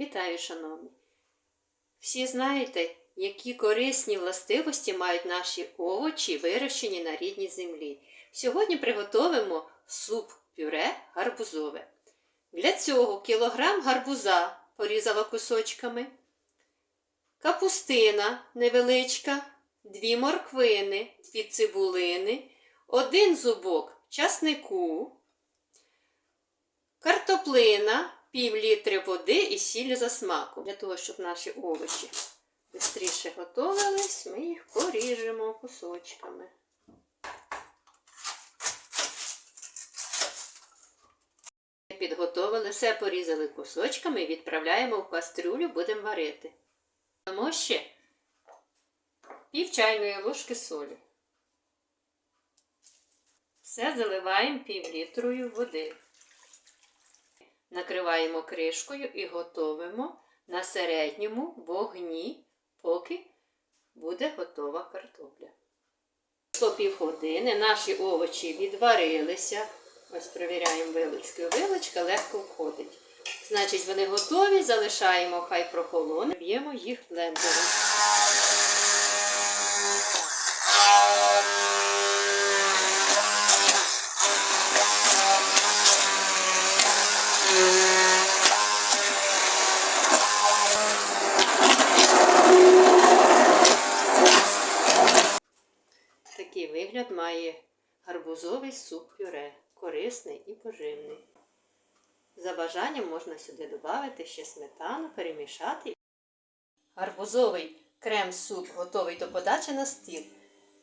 Вітаю, шановні! Всі знаєте, які корисні властивості мають наші овочі, вирощені на рідній землі. Сьогодні приготовимо суп-пюре гарбузове. Для цього кілограм гарбуза порізала кусочками, капустина невеличка, дві морквини, дві цибулини, один зубок часнику, картоплина, пів літри води і сіль за смаком. Для того, щоб наші овочі швидше готувались, ми їх поріжемо кусочками. Підготовили, все порізали кусочками і відправляємо в кастрюлю, будемо варити. Дамо ще пів чайної ложки солі. Все заливаємо пів літрою води. Накриваємо кришкою і готовимо на середньому вогні, поки буде готова картопля. По півгодини наші овочі відварилися. Ось перевіряємо вилочкою. Вилочка легко входить. Значить, вони готові, залишаємо, хай прохолоне, б'ємо їх блендером. Такий вигляд має гарбузовий суп-пюре, корисний і поживний. За бажанням можна сюди додати ще сметану, перемішати. Гарбузовий крем-суп готовий до подачі на стіл.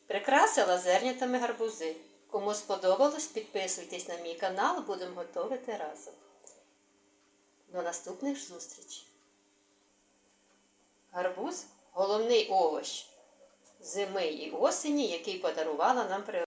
Прикрасила зернятами гарбузи. Кому сподобалось, підписуйтесь на мій канал, будемо готувати разом. До наступних зустрічей. Гарбуз головний овощ зими і осені, який подарувала нам природа.